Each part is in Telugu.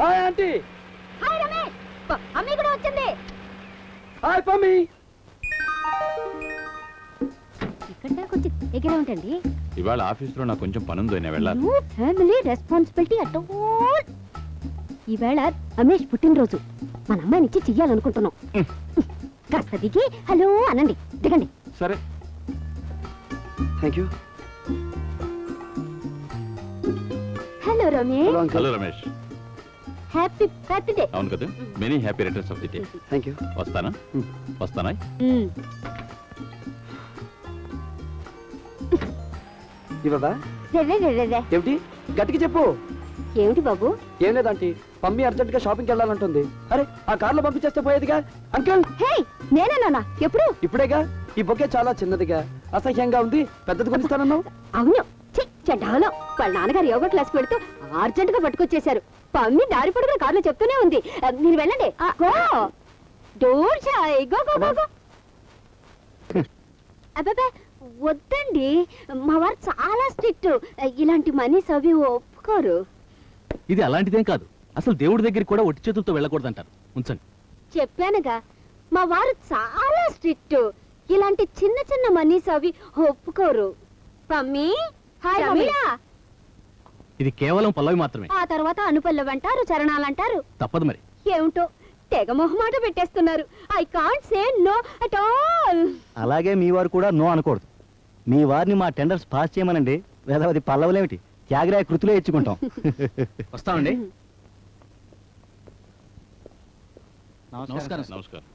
Hi aunty. Hi Ramesh. Ammi కూడా వచ్చింది. హాయ్ పమ్మి. ఇక్కడ ఇవాళ ఆఫీస్లో నాకు కొంచెం పనుందో నేను వెళ్ళాలి. No family responsibility at all. ఈవేళ రమేష్ పుట్టినరోజు. మన అమ్మాయిని ఇచ్చి చెయ్యాలనుకుంటున్నాం. కాస్త దిగి హలో అనండి. దిగండి. సరే. Thank you hello Ramesh. Hello Ramesh. Happy happy day అవును కదా? Many happy returns of the day thank you వస్తానా? Hmm. వస్తానా? ఇవ్వదా రే, రే, రే, రే, రే. ఏమిటి? గట్టికి చెప్పు. ఏమిటి బాబు? ఏం లేదంటీ పమ్మి అర్జెంట్గా షాపింగ్కి వెళ్ళాలంటుంది. అరే ఆ కార్లో పంపించేస్తే పోయేదిగా? అంకుల్! హే నేనేనా ఎప్పుడు? ఇప్పుడేగా? ఈ బొకే చాలా చిన్నదిగా. అసహ్యంగా ఉంది. పెద్దది కొనిస్తానన్నావు? అవును. చెడ్డాలో వాళ్ళ నాన్నగారు యోగా క్లాస్ పెడుతూ అర్జెంట్గా పట్టుకొచ్చేశారు. పమ్మి దారి పొడుగున కార్లో చెప్తూనే ఉంది. మీరు వెళ్ళండి. ఆ, గో. డోర్ చాయ్. Go go go go. అబ్బాబే వద్దండి. మా వారు చాలా స్ట్రిక్ట్. ఇలాంటి మనీస్ అవి ఒప్పుకోరు. ఇది అలాంటిదేం కాదు. అసలు దేవుడి దగ్గరికి కూడా ఒట్టి చేతులతో వెళ్ళకూడదంటారు. ఉంచండి. చెప్పానుగా మా వారు చాలా స్ట్రిక్ట్. ఇలాంటి చిన్న చిన్న మనీస్ అవి ఒప్పుకోరు. పమ్మి హాయ్ రమీలా ఇది కేవలం పల్లవి మాత్రమే. ఆ తర్వాత అనుపల్లవి అంటారు చరణాలు అంటారు తప్పదు మరి. ఏమిటో? తెగ మొహమాట పెట్టేస్తున్నారు. I can't say no at all అలాగే మీ వారు కూడా నో అనకూడదు. మీ వారిని మా టెండర్స్ పాస్ చేయమనండి. వేదవది పల్లవులేమిటి? త్యాగరాయ కృతులే ఇచ్చుకుంటాం. వస్తామండి. నమస్కారం నమస్కారం.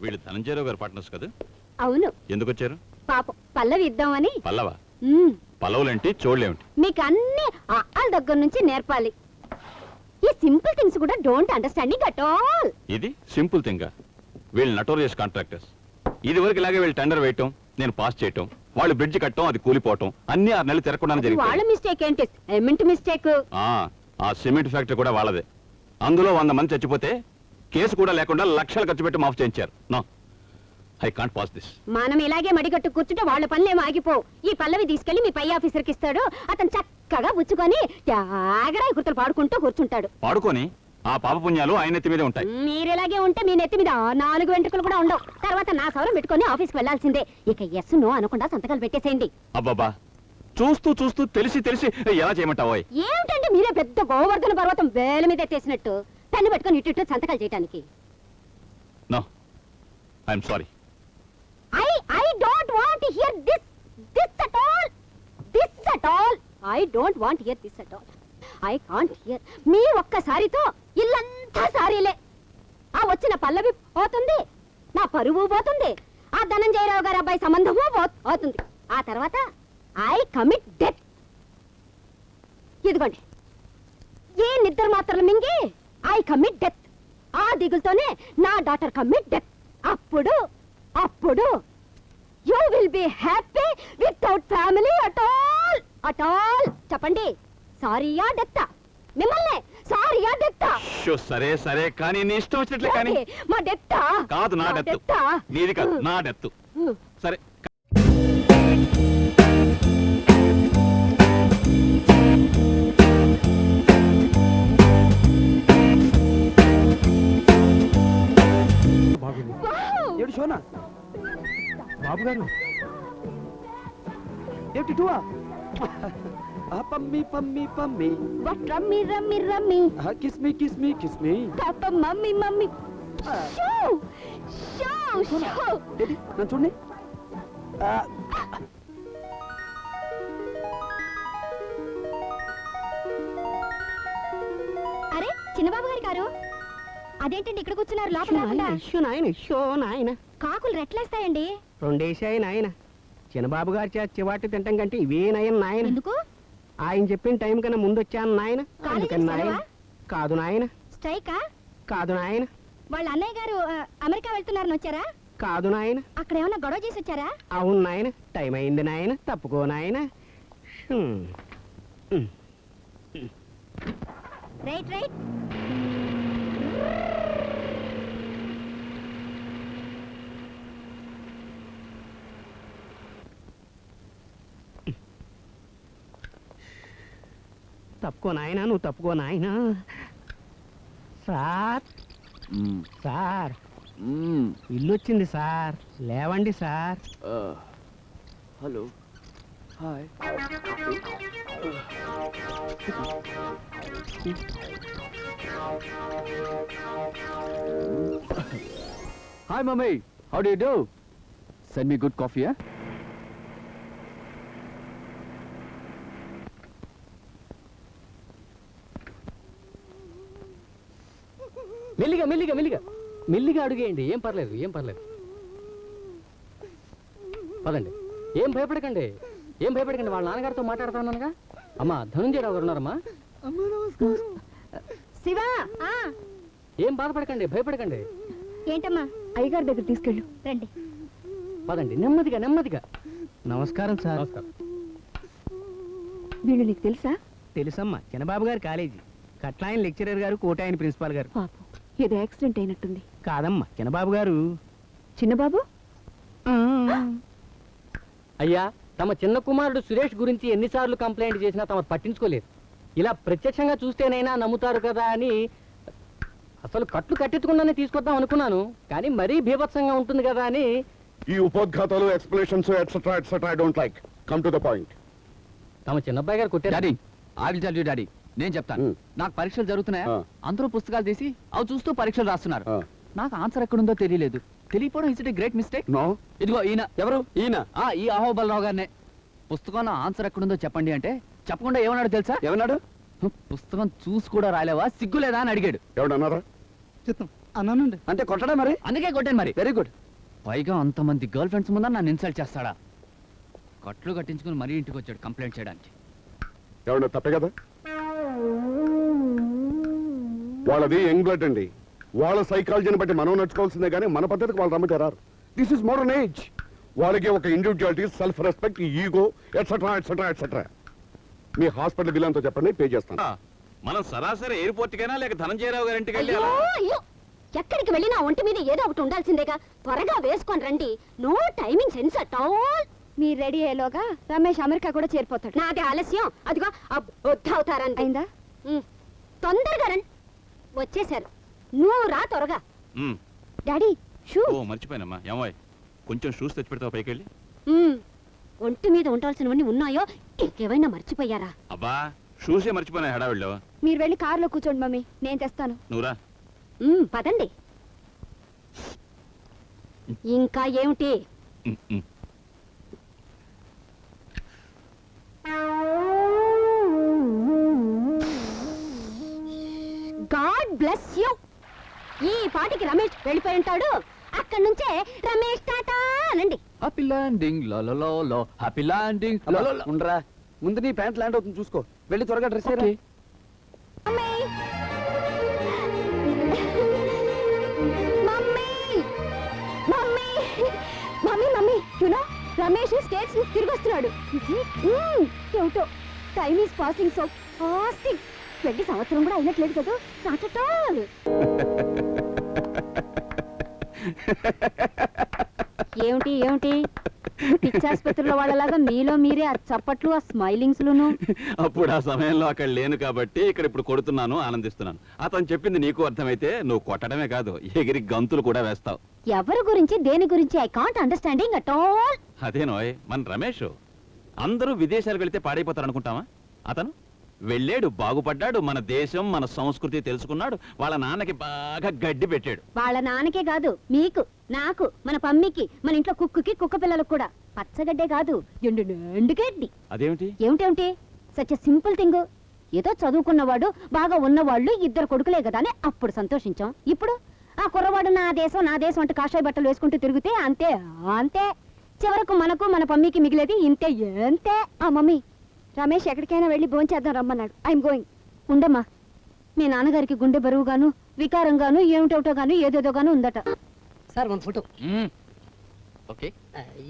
వీళ్ళు ధనంజయరావు గారు పార్ట్నర్స్ కదా? అవును. ఎందుకు వచ్చారు? పాపం పల్లవి ఇద్దామని. పల్లవ? మ్మ్. పల్లవులేంటి చోళ్ళేమిటి? మీకు అన్ని అఆల దగ్గర నుంచి నేర్పాలి. ఈ సింపుల్ థింగ్స్ కూడా డోంట్ అండర్స్టాండింగ్ అట్ ఆల్. ఇది సింపుల్ థింగ్ వీళ్ళు నటోరియస్ కాంట్రాక్టర్స్. ఇది వరకు ఇలాగే వీళ్ళు టెండర్ వేయటం నేను పాస్ చేయటం వాళ్ళు బ్రిడ్జ్ కట్టడం అది కూలిపోవటం అన్ని ఆరు నెలలు తిరగకుండానే వాళ్ళ జరిగింది మిస్టేక్ ఏంటి ఎమెంట్ మిస్టేక్ ఆ సిమెంట్ ఫ్యాక్టరీ కూడా వాళ్ళదే. అందులో వంద మంది చచ్చిపోతే కేసు కూడా లేకుండా లక్షలు ఖర్చు పెట్టి మాఫ్ చేయించారు. No. I can't pass this మనం ఇలాగే మడిగట్టు కూర్చుంటే వాళ్ళ పనులేం ఆగిపోవు. ఈ పల్లవి తీసుకెళ్ళి మీ పై ఆఫీసర్కి ఇస్తాడు. అతను చక్కగా పుచ్చుకొని త్యాగరాయ కుర్తలు పాడుకుంటూ కూర్చుంటాడు. పాడుకొని ఆ పాపపుణ్యాలు ఆయన నెత్తి మీదే ఉంటాయి. మీరు ఇలాగే ఉంటే మీ నెత్తి మీద నాలుగు వెంట్రుకలు కూడా ఉండవు. తర్వాత నా సౌరం పెట్టుకొని ఆఫీస్కి వెళ్ళాల్సిందే ఇక ఎస్ నో అనకుండా సంతకాలు పెట్టేసేయండి. అబ్బబ్బా. చూస్తూ చూస్తూ తెలిసి తెలిసి ఎలా చేయమంటావోయ్? ఏమిటండి మీరే పెద్ద గోవర్ధన పర్వతం వేల మీద ఎత్తేసినట్టు? పెన్ను పెట్టుకొని ఇటు ఇటు సంతకాలు చేయడానికి no I'm sorry don't want hear this this at all this at all I don't want hear this at all I can't hear మీ ఒక్కసారితో ఇల్లంతా సారీలే. ఆ వచ్చిన పల్లవి పోతుంది నా పరువు పోతుంది ఆ ధనంజయరావు గారి అబ్బాయి సంబంధము పోతుంది. ఆ తర్వాత ఐ కమిట్ డెత్ ఇదిగోండి. ఏ నిద్ర మాత్రలు మింగి ఐ కమిట్ డెత్ ఆ దిగులతోనే నా డాటర్ కమిట్ డెత్ అప్పుడు అప్పుడు you will be happy without family at all at all చెప్పండి. సారీయా డెత్తా మిమ్మల్ని. సారీయా డెత్తా షో సరే సరే కానీ నీ ఇష్టం వచ్చినట్లే కానీ. మా డెత్తా కాదు నా మా డెత్తు డెత్తా నీది కాదు నా డెత్తు సరే. ఏమిటి షోనా బాబు గారు ఏమిటి టూవా? పమ్మి పమ్మి పమ్మి. What రమ్మి రమ్మి. రమ్మి kiss me kiss me kiss me పాప mummy mummy. Show show show. నన్ను చూడండి. అరే చిన్నబాబు గారి గారు అదేంటండి ఇక్కడ కూర్చున్నారు? లోపల? షో నాయన షో నాయన. కాకులు రెట్లేస్తాయండి. రెండేసాయి నాయన. చిన్నబాబు గారి చేత చివాటి తింటాం కంటే ఇవే నయన నాయన. ఎందుకు? ఆయన చెప్పిన టైం కన్నా ముందు వచ్చాను నాయన అందుకని నాయన? కాదు నాయన. స్ట్రైకా? కాదు నాయన. వాళ్ళ అన్నయ్య గారు అమెరికా వెళ్తున్నారని వచ్చారా? కాదు నాయన. అక్కడ ఏమైనా గొడవ చేసి వచ్చారా? అవును నాయన. టైం అయింది నాయన. తప్పుకో నాయన. Right right. తప్పుకో నాయనా నువ్వు తప్పుకో నాయనా. సార్ మ్మ్. సార్ మ్మ్. ఇల్లు వచ్చింది సార్ లేవండి సార్. ఆ, hello hi. Hi mummy how do you do send me good coffee మెల్లిగా మెల్లిగా మెల్లిగా. మెల్లిగా అడుగేయండి. ఏం పర్లేదు ఏం పర్లేదు. పదండి. ఏం భయపడకండి. ఏం భయపడకండి. వాళ్ళ నాన్నగారితో మాట్లాడుతున్నానుగా అమ్మా ధనుంజయరావు గారు ఉన్నారమ్మా. శివ ఏం బాధపడకండి భయపడకండి. ఏంటమ్మా? అయ్యగారి దగ్గర తీసుకెళ్ళు. రండి. పదండి. నెమ్మదిగా నెమ్మదిగా. నమస్కారం సార్. నమస్కారం. వీళ్ళు నీకు తెలుసా? తెలుసమ్మా. చిన్నబాబు గారు కాలేజీ. కట్లాయన లెక్చరర్ గారు కోటాయన ప్రిన్సిపాల్ గారు. పాపం. ఏదో యాక్సిడెంట్ అయినట్టుంది. కాదమ్మా చిన్నబాబు గారు. చిన్నబాబు? అయ్యా తమ చిన్న కుమారుడు సురేష్ గురించి ఎన్నిసార్లు కంప్లైంట్ చేసినా తమ పట్టించుకోలేదు. ఇలా ప్రత్యక్షంగా చూస్తేనైనా నమ్ముతారు కదా అని అసలు కట్లు కట్టెత్తుకుండానే తీసుకొద్దాం అనుకున్నాను. కానీ మరీ బీభత్సంగా ఉంటుంది కదా అని ఈ ఉపోద్ఘాతాలు explanations etcetera etcetera I don't like come to the point తమ చిన్నబ్బాయి గారు కొట్టారు. డాడీ ఆగి టెల్ యు డాడీ నేను చెప్తాను. నాకు పరీక్షలు జరుగుతున్నాయా. అందరూ పుస్తకాలు తీసి అవి చూస్తూ పరీక్షలు రాస్తున్నారు. నాకు ఆన్సర్ ఎక్కడుందో తెలియలేదు. తెలియపోవడం is it great mistake no. ఇదిగో ఈయన. ఎవరు? ఈయన. ఆ ఈ అహోబలరావు గారినే. పుస్తకంలో ఆన్సర్ ఎక్కడుందో చెప్పండి అంటే చెప్పకుండా ఏమన్నాడు తెలుసా? ఏమన్నాడు? పుస్తకం చూసి కూడా రాలేవా? సిగ్గు లేదా అని అడిగాడు. ఎవడన్నారా అన్నానండి. అంటే కొట్టడా మరి? అందుకే కొట్టాను మరి. వెరీ గుడ్ పైగా అంతమంది గర్ల్ ఫ్రెండ్స్ ముందర నన్ను ఇన్సల్ట్ చేస్తాడా? కట్లు కట్టించుకుని మరీ ఇంటికి వచ్చాడు కంప్లైంట్ చేయడానికి. ఎవడన్నా తప్పే కదా? వాళ్ళది యంగ్ బ్లడ్ అండి. వాళ్ళ సైకాలజీని బట్టి మనం నడుచుకోవాల్సిందే కానీ మన పద్ధతికి వాళ్ళు రమ్మంటే రారు దిస్ ఇస్ మోడర్న్ ఏజ్ వాళ్ళకి ఒక individuality self respect ego etcetera etcetera etcetera మీ హాస్పిటల్ బిల్ అంతా చెప్పండి పే చేస్తాను. మనం సరాసరి ఎయిర్పోర్ట్ కైనా లేక ధనంజయరావు గారి ఇంటికి ఎక్కడికి వెళ్ళినా ఒంటి మీద ఏదో ఒకటి ఉండాల్సిందేగా. త్వరగా వేసుకొని రండి. No timing sense at all మీరు రెడీ అయ్యేలోగా రమేష్ అమెరికా కూడా చేరిపోతాడు. నాది ఆలస్యం. అదిగో అవుతారని అయిందా? తొందరగా రండి. వచ్చేసారు నువ్వు రా త్వరగా. ఉమ్, డాడీ షూ. ఓ మర్చిపోయానమ్మా. ఏమాయ్ కొంచెం షూస్ తెచ్చి పెడతావు పైకి వెళ్ళి. ఒంటి మీద ఉండాల్సినవన్నీ ఉన్నాయో ఇంకేమైనా మర్చిపోయారా? అబ్బా షూసే మర్చిపోయినా హడావిడిలో. మీరు వెళ్ళి కారులో కూర్చోండి మమ్మీ. నేను తెస్తాను. నువ్వురా పదండి. ఇంకా ఏమిటి? ఉమ్, ఉమ్. గాడ్ బ్లెస్ యూ ఈ పాటికి రమేష్ వెళ్ళిపోయి ఉంటాడు అక్కడి నుంచే రమేష్ టాటా అనండి. హ్యాపీ ల్యాండింగ్లో హ్యాపీ ల్యాండింగ్ ఉండరా. ముందు నీ ప్యాంట్ ల్యాండ్ అవుతుంది చూసుకో. వెళ్ళి త్వరగా dress okay mummy. Mummy. Mummy. Mummy you know Ramesh States తిరిగి వస్తున్నాడు. ఏమిటో? Time is passing so fasting పెళ్ళి సంవత్సరం కూడా అయినట్లేదు కదా? నాట్ అట్ ఆల్ ఏమిటి ఏమిటి? పిచ్చాసుపత్రిలో వాళ్ళలాగా మీలో మీరే ఆ చప్పట్లు ఆ స్మైలింగ్స్ లును అప్పుడు ఆ సమయంలో అక్కడ లేను కాబట్టి ఇక్కడ ఇప్పుడు కొడుతున్నాను ఆనందిస్తున్నాను. అతను చెప్పింది నీకు అర్థమైతే నువ్వు కొట్టడమే కాదు ఎగిరి గంతులు కూడా వేస్తావు. ఎవరి గురించి దేని గురించి? I can't understanding at all అదేనోయ్ మన రమేష్. అందరూ విదేశాలకు వెళ్తే పాడైపోతారు అనుకుంటావా అతను? వెళ్ళాడు బాగుపడ్డాడు మన దేశం మన సంస్కృతి తెలుసుకున్నాడు వాళ్ళ నాన్నకి బాగా గడ్డి పెట్టాడు. వాళ్ళ నాన్నకే కాదు మీకు నాకు మన పమ్మికి మన ఇంట్లో కుక్కుకి కుక్క పిల్లలకు కూడా. పచ్చగడ్డే కాదు ఎండు ఎండుగడ్డి అదేమిటి? ఏమిటేమిటి సచ్ సింపుల్ థింగ్. ఏదో చదువుకున్నవాడు బాగా ఉన్నవాళ్ళు ఇద్దరు కొడుకులే కదా అని అప్పుడు సంతోషించాం. ఇప్పుడు? ఆ కుర్రవాడు నా దేశం నా దేశం అంటే కాషాయ బట్టలు వేసుకుంటూ తిరిగితే అంతే అంతే. చివరకు మనకు మన పమ్మికి మిగిలేది ఇంతే ఎంతే. ఆ మమ్మీ రమేష్ ఎక్కడికైనా వెళ్ళి భోంచేద్దాం రమ్మన్నాడు. ఐఎమ్ గోయింగ్ ఉండమ్మా. మీ నాన్నగారికి గుండె బరువుగాను వికారంగాను గాను ఏదేదో గాను ఉందట. Sir one photo. ఓకే.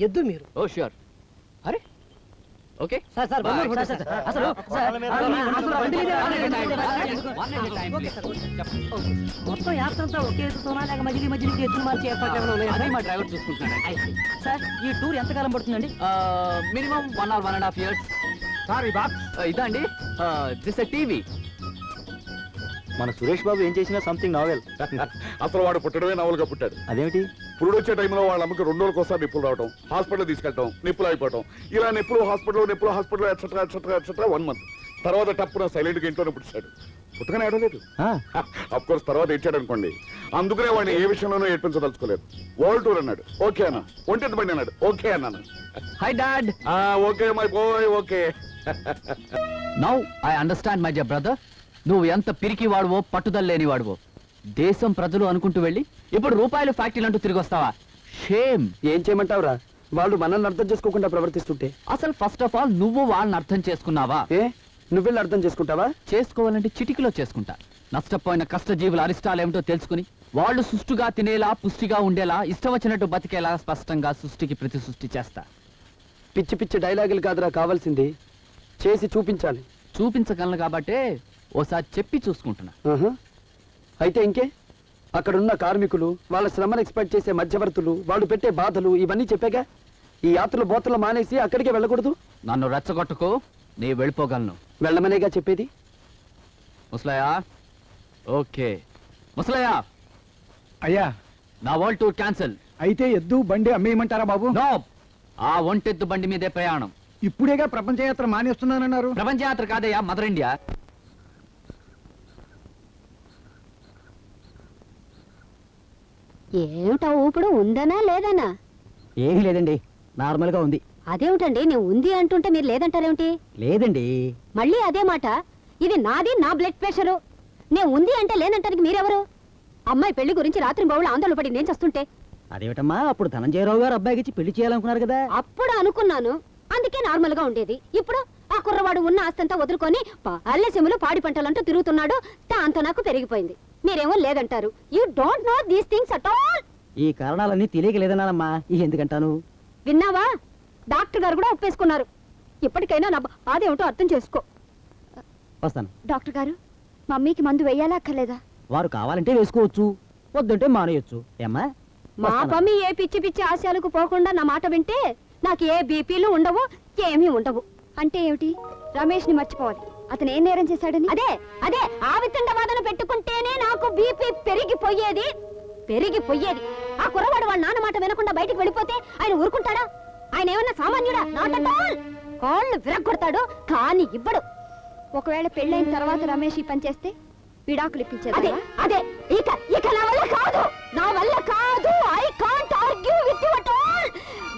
ఎద్దు మీరు. ఓ ష్యూర్ అరే. ఓకే. Sir sir Bye. కూడా సార్ అసలు మొత్తం అంతా ఒకే ఎత్తుతోనా లేక మధ్యలో మధ్యలో ఎత్తులు మార్చి ఏర్పాటు? అదే మా డ్రైవర్ చూసుకుంటున్నాడు. సార్ ఈ టూర్ ఎంతకాలం పడుతుందండి? Minimum one or one and half years. Sorry Bob ఇదా అండి. దిస్ టీవీ మన సురేష్ బాబు ఏం చేసినా సంథింగ్ నావెల్ అసలు వాడు పుట్టడమే నవలుగా పుట్టాడు. అదేమిటి? పురుడు వచ్చే టైంలో వాళ్ళ అమ్మకి రెండు రోజులకు ఒకసారి నిప్పులు రావడం హాస్పిటల్ తీసుకెళ్ళటం నిప్పులు అయిపోవటం ఇలా నిప్పులు హాస్పిటల్ నిప్పులు hospital etcetera etcetera etcetera one month తర్వాత టప్పున సైలెంట్గా ఇంట్లోనే పుట్టాడు పుట్టగానే ఏడలేదు కోర్స్ తర్వాత ఇచ్చాడు అనుకోండి అందుకనే వాడిని ఏ విషయంలోనూ ఏడ్పించదలుచుకోలేదు. వరల్డ్ టూర్ అన్నాడు. ఓకే అన్న. ఒంటెత్తు బండి అన్నాడు. ఓకే అన్నాను. హై డాడ్ ఆ, okay my boy okay. Now I understand my dear brother నువ్వు ఎంత పిరికి వాడువో పట్టుదల లేని వాడువో దేశం ప్రజలు అనుకుంటూ వెళ్ళి ఇప్పుడు రూపాయలు ఫ్యాక్టరీలు అంటూ తిరిగి వస్తావా? షేమ్ ఏం చేయమంటావురా? వాళ్ళు మనల్ని అర్థం చేసుకోకుండా ప్రవర్తిస్తుంటే. అసలు ఫస్ట్ ఆఫ్ ఆల్ నువ్వు వాళ్ళని అర్థం చేసుకున్నావా? ఏ? నువ్వెళ్ళి అర్థం చేసుకుంటావా? చేసుకోవాలంటే చిటికలో చేసుకుంటా. నష్టపోయిన కష్టజీవుల అరిష్టాలు ఏమిటో తెలుసుకుని వాళ్ళు సుష్టుగా తినేలా పుష్టిగా ఉండేలా ఇష్టం వచ్చినట్టు బతికేలా స్పష్టంగా సృష్టికి ప్రతి సృష్టి చేస్తా. పిచ్చి పిచ్చి డైలాగులు కాదురా కావాల్సింది. చేసి చూపించాలి. చూపించగలను కాబట్టే ఓసారి చెప్పి చూసుకుంటున్నా. ఆహా. అయితే ఇంకే? అక్కడున్న కార్మికులు వాళ్ళ శ్రమను ఎక్స్పెక్ట్ చేసే మధ్యవర్తులు వాళ్ళు పెట్టే బాధలు ఇవన్నీ చెప్పాగా ఈ యాత్రలు బోతలు మానేసి అక్కడికే వెళ్ళకూడదు? నన్ను రెచ్చగొట్టుకో నీ వెళ్ళిపోగలను. వెళ్ళమనేగా చెప్పేది? ముసలయ్య? ఓకే. ముసలయ్య! అయ్యా! నా వరల్డ్ టూర్ క్యాన్సిల్. అయితే ఎద్దు బండి అమ్మేయమంటారా బాబు? నో! ఆ ఒంటెత్తు బండి మీదే ప్రయాణం. ఇప్పుడేగా ప్రపంచ యాత్ర మానేస్తున్నానన్నారు. ప్రపంచ యాత్ర కాదయ్యా మదర్ ఇండియా ఏమిటా ఊపుడు ఉందనా లేదనా? ఏమీ లేదండి నార్మల్గా ఉంది. అదేమిటండి నేను ఉంది అంటుంటే మీరు లేదంటారేమిటి? లేదండి. మళ్ళీ అదే మాట ఇది నాది నా బ్లడ్ ప్రెషరు నేను ఉంది అంటే లేనంటానికి మీరెవరు? అమ్మాయి పెళ్ళి గురించి రాత్రి బౌళ్ళు ఆందోళన పడి నేను చేస్తుంటే. అదేమిటమ్మా అప్పుడు ధనంజయరావు గారు అబ్బాయికి ఇచ్చి పెళ్ళి చేయాలనుకున్నారు కదా? అప్పుడు అనుకున్నాను. అందుకే నార్మల్గా ఉండేది. ఇప్పుడు ఆ కుర్రవాడు ఉన్న ఆస్తంతా వదులుకొని అల్లెసెములు పాడి పంటలంటూ తిరుగుతున్నాడు. దాంతో నాకు పెరిగిపోయింది. మీరేమో లేదంటారు. You don't know these things at all ఈ కారణాలన్నీ తెలియక లేదన్నానమ్మా ఎందుకంటాను? విన్నావా? డాక్టర్ గారు కూడా ఒప్పేసుకున్నారు. ఇప్పటికైనా నా బాధేమిటో అర్థం చేసుకో. వస్తాను. డాక్టర్ గారు మమ్మీకి మందు వెయ్యాలా అక్కర్లేదా? వారు కావాలంటే వేసుకోవచ్చు. వద్దంటే మానేయొచ్చు. ఏమ్మా? మా. పమ్మి ఏ పిచ్చి పిచ్చి ఆశయాలకు పోకుండా నా మాట వింటే నాకు ఏ బీపీలు ఉండవు ఏమీ ఉండవు. అంటే ఏమిటి? రమేష్ని మర్చిపోవాలి. అతను ఏం నేరం చేశాడని? అదే అదే ఆవితండ వాదన పెట్టుకుంటేనే నాకు బీపీ పెరిగిపోయేది పెరిగిపోయేది. ఆ కురవాడు వాళ్ళ నాన్న మాట వినకుండా బయటికి వెళ్ళిపోతే ఆయన ఊరుకుంటాడా? ఆయన ఏమన్నా సామాన్యుడా? నాట్ అట్ ఆల్ కాళ్ళు విరగొడతాడు కానీ ఇవ్వడు. ఒకవేళ పెళ్ళైన తర్వాత రమేష్ ఈ పని చేస్తే విడాకులు ఇప్పించేది అదే అదే ఇక ఇక నా వల్ల కాదు నా వల్ల కాదు.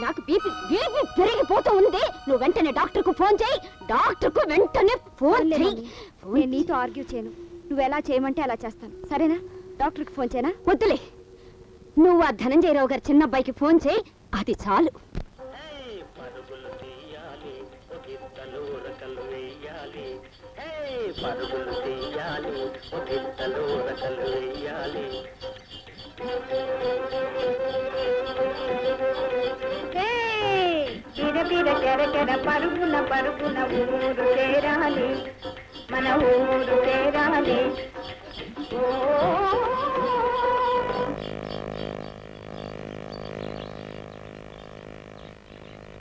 నాకు బీపీ బీపీ పెరిగిపోతూ ఉంది. నువ్వు వెంటనే డాక్టర్కు ఫోన్ చేయి. డాక్టర్కు వెంటనే ఫోన్ చేయి నేను నీతో ఆర్గ్యూ చేయను. నువ్వు ఎలా చేయమంటే అలా చేస్తాను. సరేనా? డాక్టర్కి ఫోన్ చేయనా? వద్దులే. నువ్వు ఆ ధనంజయరావు గారి చిన్న అబ్బాయికి ఫోన్ చేయి. అది చాలు. కెర కెర పరుగున పరుగున ఊరు చేరాలి మన ఊరు చేరాలి ఓ.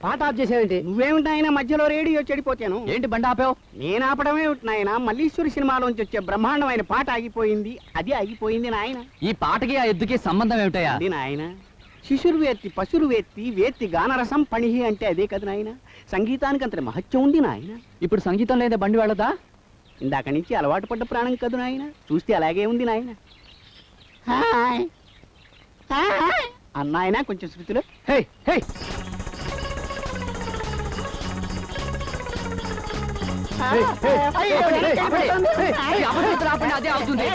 పాట ఆఫ్ చేసావేంటి నువ్వేమిటి ఆయన మధ్యలో రేడియో చెడిపోతాను. ఏంటి బండి ఆపావు? నేను ఆపడమే నాయన మల్లీశ్వరి సినిమాలోంచి వచ్చే బ్రహ్మాండమైన పాట ఆగిపోయింది. అది ఆగిపోయింది నాయన. ఈ పాటకి ఆ ఎద్దుకి సంబంధం ఏమిటయ్యా? అది నాయన? శిశురు వేత్తి పశురు వేత్తి వేత్తి గానరసం పణిహి అంటే అదే కదా నాయన? సంగీతానికి అంత మహత్యం ఉంది నాయన. ఇప్పుడు సంగీతం లేదా బండి వెళ్ళదా? ఇందాక నుంచి అలవాటు పడ్డ ప్రాణం కదు నాయన. చూస్తే అలాగే ఉంది నాయన. హాయ్. హాయ్. అన్నాయన కొంచెం శృతిలో హే హే. అదే అవుతుంది